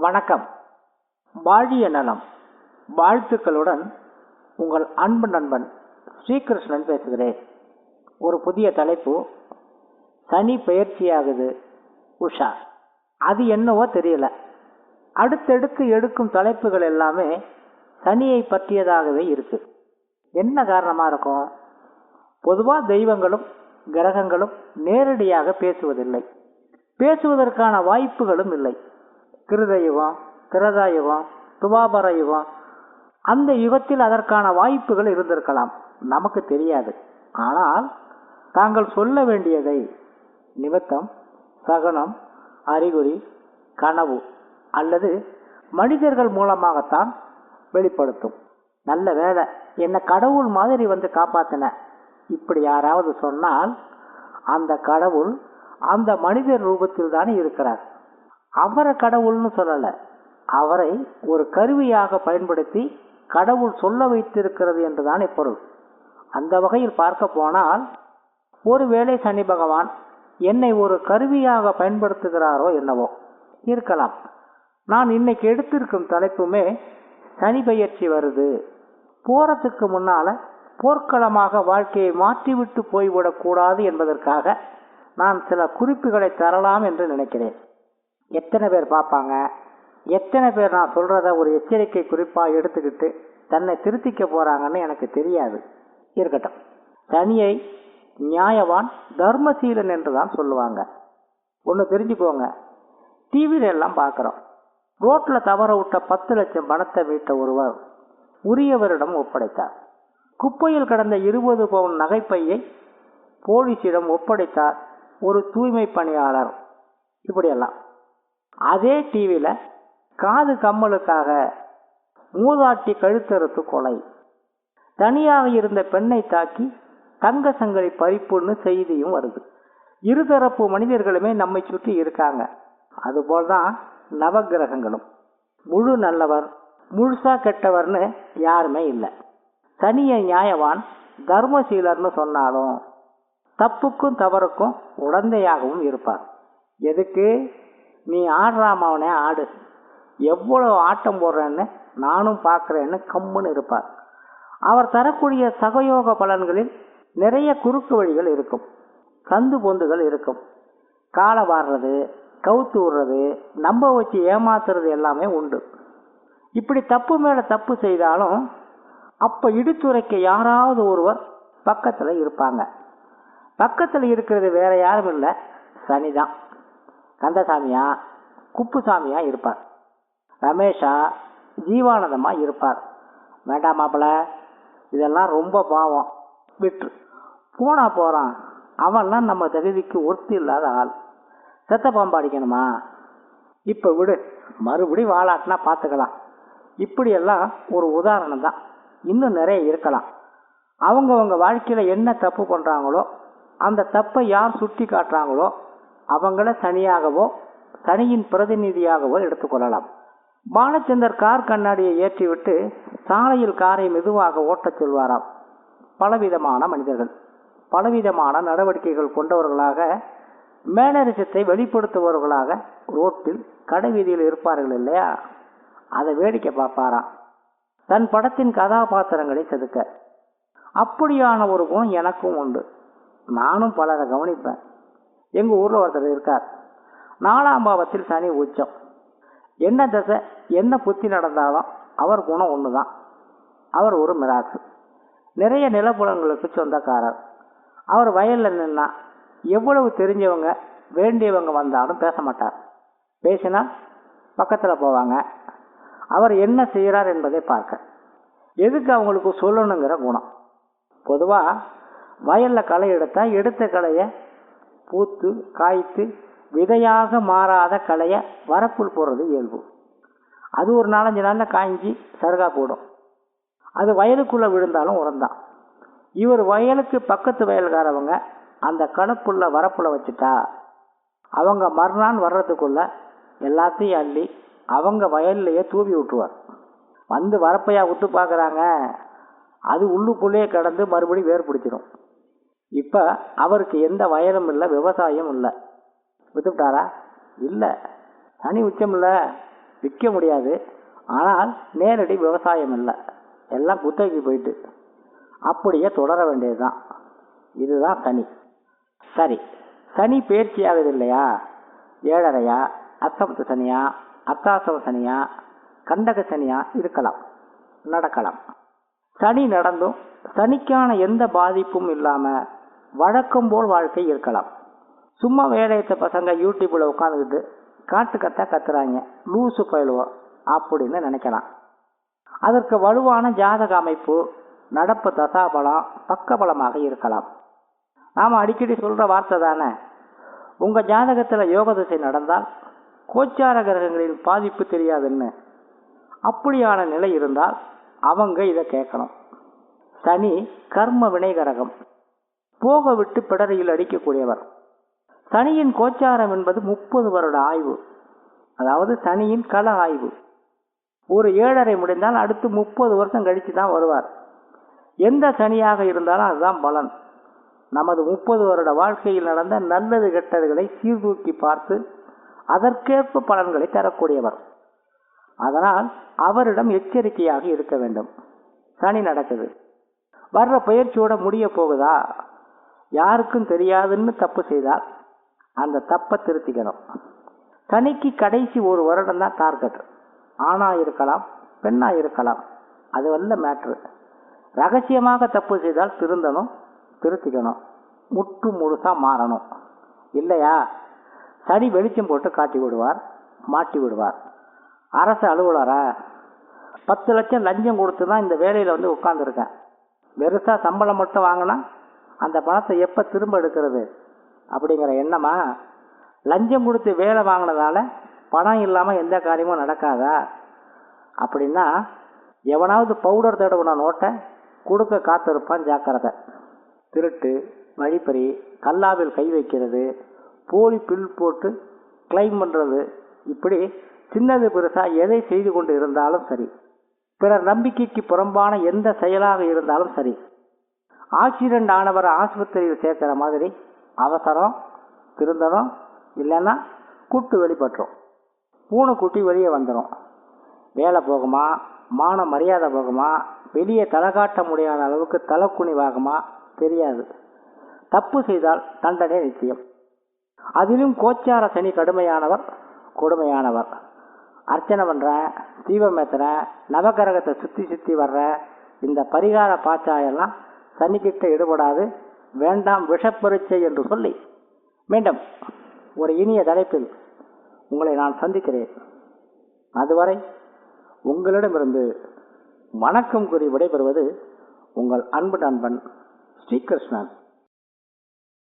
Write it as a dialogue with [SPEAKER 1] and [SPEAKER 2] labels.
[SPEAKER 1] வணக்கம். வாழிய நலம். வாழ்த்துக்களுடன் உங்கள் அன்பு நண்பன் ஸ்ரீகிருஷ்ணன் பேசுகிறேன். ஒரு புதிய தலைப்பு சனி பயிற்சியாகுது உஷா. அது என்னவோ தெரியல. அடுத்தடுத்து எடுக்கும் தலைப்புகள் எல்லாமே சனியை பற்றியதாகவே இருக்கு. என்ன காரணமாக இருக்கும்? பொதுவாக தெய்வங்களும் கிரகங்களும் நேரடியாக பேசுவதில்லை. பேசுவதற்கான வாய்ப்புகளும் இல்லை. கிருத யுகம் கிரதா யுகம் துவாபர யுகம் அந்த யுகத்தில் அதற்கான வாய்ப்புகள் இருந்திருக்கலாம். நமக்கு தெரியாது. ஆனால் தாங்கள் சொல்ல வேண்டியதை நிமித்தம் சகனம் அறிகுறி கனவு அல்லது மனிதர்கள் மூலமாகத்தான் வெளிப்படுத்தும். நல்ல வேலை என்னை கடவுள் மாதிரி வந்து காப்பாத்தின. இப்படி யாராவது சொன்னால் அந்த கடவுள் அந்த மனிதர் ரூபத்தில் தானே இருக்கிறார். அவரை கடவுள்னு சொல்லலை. அவரை ஒரு கருவியாக பயன்படுத்தி கடவுள் சொல்ல வைத்திருக்கிறது என்றுதானே பொருள். அந்த வகையில் பார்க்க போனால் ஒருவேளை சனி பகவான் என்னை ஒரு கருவியாக பயன்படுத்துகிறாரோ என்னவோ இருக்கலாம். நான் இன்னைக்கு எடுத்திருக்கும் தலைப்புமே சனி பயிற்சி வருது. போறதுக்கு முன்னால போர்க்களமாக வாழ்க்கையை மாற்றிவிட்டு போய்விடக்கூடாது என்பதற்காக நான் சில குறிப்புகளை தரலாம் என்று நினைக்கிறேன். எத்தனை பேர் பார்ப்பாங்க? எத்தனை பேர் நான் சொல்கிறத ஒரு எச்சரிக்கை குறிப்பாக எடுத்துக்கிட்டு தன்னை திருத்திக்க போகிறாங்கன்னு எனக்கு தெரியாது. இருக்கட்டும். தனியை நியாயவான் தர்மசீலன் என்று தான் சொல்லுவாங்க. ஒன்று தெரிஞ்சுக்கோங்க. டிவியில எல்லாம் பார்க்குறோம். ரோட்டில் தவற விட்ட பத்து லட்சம் பணத்தை மீட்ட ஒருவர் உரியவரிடம் ஒப்படைத்தார். குப்பையில் கடந்த இருபது பவுன் நகைப்பையை போலீசிடம் ஒப்படைத்தார் ஒரு தூய்மை பணியாளர். இப்படியெல்லாம். அதே டிவியில் காது கம்மலுக்காக மூதாட்டி கழுத்தறுத்து கொலை. தனியாக இருந்த பெண்ணை தாக்கி தங்க சங்கடி பறிப்புன்னு செய்தியும் வருது. இருதரப்பு மனிதர்களுமே நம்மை சுற்றி இருக்காங்க. அதுபோல் தான் நவகிரகங்களும் முழு நல்லவர் முழுசா கெட்டவர்னு யாருமே இல்லை. தனிய நியாயவான் தர்மசீலர்னு சொன்னாலும் தப்புக்கும் தவறுக்கும் உடந்தையாகவும் இருப்பார். எதுக்கு? நீ ஆடுறாமவனே ஆடு. எவ்வளோ ஆட்டம் போடுறேன்னு நானும் பார்க்குறேன்னு கம்முன்னு இருப்பார். அவர் தரக்கூடிய சகயோக பலன்களில் நிறைய குறுக்கு வழிகள் இருக்கும். கந்து பொந்துகள் இருக்கும். காலை வாடுறது கவுத்து விடுறது நம்ப வச்சு ஏமாத்துறது எல்லாமே உண்டு. இப்படி தப்பு மேலே தப்பு செய்தாலும் அப்போ இடித்துரைக்க யாராவது ஒருவர் பக்கத்தில் இருப்பாங்க. பக்கத்தில் இருக்கிறது வேற யாரும் இல்லை சனிதான். கந்தசாமியா குப்புசாமியா இருப்பார். ரமேஷா ஜீவானந்தமா இருப்பார். வேண்டாம் மாப்பிள இதெல்லாம் ரொம்ப பாவம். விட்டு போனா போறான். அவன்லாம் நம்ம தகுதிக்கு ஒத்து இல்லாத ஆள். செத்த பாம்பு அடிக்கணுமா? இப்போ விடு. மறுபடி வாழாட்டினா பார்த்துக்கலாம் இப்படியெல்லாம் ஒரு உதாரணம் தான். இன்னும் நிறைய இருக்கலாம். அவங்கவுங்க வாழ்க்கையில் என்ன தப்பு பண்ணுறாங்களோ அந்த தப்பை யார் சுட்டி காட்டுறாங்களோ அவங்கள தனியாகவோ தனியின் பிரதிநிதியாகவோ எடுத்துக்கொள்ளலாம். பாலச்சந்தர் கார் கண்ணாடியை ஏற்றிவிட்டு சாலையில் காரை மெதுவாக ஓட்டச் சொல்வாராம். பலவிதமான மனிதர்கள் பலவிதமான நடவடிக்கைகள் கொண்டவர்களாக மேனரிசத்தை வெளிப்படுத்துபவர்களாக ரோட்டில் கடை வீதியில் இருப்பார்கள் இல்லையா? அதை வேடிக்கை பார்ப்பாராம். தன் படத்தின் கதாபாத்திரங்களை செதுக்க. அப்படியான ஒரு குணம் எனக்கும் உண்டு. நானும் பலரை கவனிப்பேன். எங்கள் ஊரில் ஒருத்தர் இருக்கார். நாலாம் பாவத்தில் சனி உச்சம். என்ன தசை என்ன புத்தி நடந்தாலும் அவர் குணம் ஒன்று தான் அவர் ஒரு மிராசு. நிறைய நிலப்புலங்களுக்கு சொந்தக்காரர். அவர் வயலில் நின்னா எவ்வளவு தெரிஞ்சவங்க வேண்டியவங்க வந்தாலும் பேச மாட்டார். பேசினா பக்கத்தில் போவாங்க. அவர் என்ன செய்கிறார் என்பதை பார்க்க. எதுக்கு அவங்களுக்கு சொல்லணுங்கிற குணம். பொதுவாக வயலில் களை எடுத்தால் எடுத்த களையை பூத்து காய்த்து விதையாக மாறாத களையை வரப்புள் போடுறது இயல்பு. அது ஒரு நாலஞ்சு நாளில் காய்ஞ்சி சருகா போடும். அது வயலுக்குள்ளே விழுந்தாலும் உரம்தான். இவர் வயலுக்கு பக்கத்து வயல்காரவங்க அந்த கணப்புள்ள வரப்புல வச்சுட்டா அவங்க மறுநாள் வர்றதுக்குள்ள எல்லாத்தையும் அள்ளி அவங்க வயல்லையே தூவி விட்டுருவார். வந்து வரப்பையா விட்டு பார்க்குறாங்க. அது உள்ளுக்குள்ளேயே கிடந்து மறுபடியும் வேர் பிடிச்சிடும். இப்போ அவருக்கு எந்த வயலும் இல்லை விவசாயம் இல்லை. வித்துவிட்டாரா இல்லை. சனி உச்சம் இல்லை. விற்க முடியாது. ஆனால் நேரடி விவசாயம் இல்லை. எல்லாம் குத்தகைக்கு போயிட்டு. அப்படியே தொடர வேண்டியதுதான். இதுதான் சனி சரி. சனி பயிற்சி ஆகுது இல்லையா? ஏழரையா? அஸ்தமத்து சனியா? அத்தாசவ சனியா? கண்டக சனியா? இருக்கலாம். நடக்கலாம். சனி நடந்தும் சனிக்கான எந்த பாதிப்பும் இல்லாமல் வழக்கம் போல் வாழ்க்கை இருக்கலாம். சும்மா வேலையத்த பசங்க யூடியூப்ல உட்காந்துக்கிட்டு காட்டு கத்தா கத்துறாங்க. லூசு பயிலுவோம் அப்படின்னு நினைக்கலாம். அதற்கு வலுவான ஜாதக அமைப்பு நடப்பு தசாபலம் பக்கபலமாக இருக்கலாம். நாம் அடிக்கடி சொல்ற வார்த்தை தானே? உங்க ஜாதகத்தில் யோக திசை நடந்தால் கோச்சார கிரகங்களின் பாதிப்பு தெரியாதுன்னு. அப்படியான நிலை இருந்தால் அவங்க இதை கேட்கணும். சனி கர்ம வினை கிரகம் போக விட்டு பிடரியில் அடிக்கக்கூடியவர். சனியின் கோச்சாரம் என்பது முப்பது வருட ஆய்வு. அதாவது சனியின் கள ஆய்வு. ஒரு ஏழரை முடிந்தால் அடுத்து முப்பது வருஷம் கழித்து தான் வருவார். எந்த சனியாக இருந்தாலும் அதுதான் பலன். நமது முப்பது வருட வாழ்க்கையில் நடந்த நல்லது கெட்டதுகளை சீர்தூக்கி பார்த்து அதற்கேற்ப பலன்களை தரக்கூடியவர். அதனால் அவரிடம் எச்சரிக்கையாக இருக்க வேண்டும். சனி நடக்குது. வர்ற பயிற்சியோட முடிய போகுதா? யாருக்கும் தெரியாதுன்னு தப்பு செய்தால் அந்த தப்பை திருத்திக்கணும். சனிக்கு கடைசி ஒரு வருடம் தான் டார்கெட் ஆணா இருக்கலாம் பெண்ணா இருக்கலாம். அது வல்ல மேட்ரு ரகசியமாக தப்பு செய்தால் திருந்தணும் திருத்திக்கணும். முற்று முழுசாக மாறணும். இல்லையா? சனி வெளிச்சம் போட்டு காட்டி விடுவார் மாட்டி விடுவார். அரசு அலுவலரா? பத்து லட்சம் லஞ்சம் கொடுத்து தான் இந்த வேலையில் வந்து உட்காந்துருக்கேன் வெறுசாக சம்பளம் மட்டும் வாங்கினா அந்த பணத்தை எப்போ திரும்ப எடுக்கிறது? அப்படிங்கிற எண்ணமா? லஞ்சம் கொடுத்து வேலை வாங்கினதால பணம் இல்லாமல் எந்த காரியமும் நடக்காதா? அப்படின்னா எவனாவது பவுடர் தடவுன நோட்டை கொடுக்க காத்திருப்பான் ஜாக்கிரதை. திருட்டு வழிப்பறி கல்லாவில் கை வைக்கிறது போலி பில் போட்டு கிளைம் பண்ணுறது இப்படி சின்னது பெருசாக எதை செய்து கொண்டு இருந்தாலும் சரி. பிறர் நம்பிக்கைக்கு புறம்பான எந்த செயலாக இருந்தாலும் சரி. ஆக்சிடென்ட் ஆனவரை ஆஸ்பத்திரியில் சேர்க்குற மாதிரி அவசரம் திருந்தணும் இல்லைன்னா கூட்டு வெளிப்பட்டுரும். பூனைக்குட்டி வெளியே வந்துடும் வேலை போகுமா? மான மரியாதை போகுமா? வெளியே தலை காட்ட முடியாத அளவுக்கு தலைக்குனிவாகுமா தெரியாது. தப்பு செய்தால் தண்டனை நிச்சயம். அதிலும் கோச்சார சனி கடுமையானவர் கொடுமையானவர். அர்ச்சனை பண்ணுறேன் தீபம் ஏற்றுறேன் நவகிரகத்தை சுற்றி சுற்றி வர்ற இந்த பரிகார பாச்சாயெல்லாம் சனிக்கிட்ட ஈடுபடாது வேண்டாம் விஷப்பரீட்சை என்று சொல்லி. மீண்டும் ஒரு இனிய தலைப்பில் உங்களை நான் சந்திக்கிறேன். அதுவரை உங்களிடமிருந்து வணக்கம் கூறி விடைபெறுவது உங்கள் அன்பு நண்பன் ஸ்ரீகிருஷ்ணன்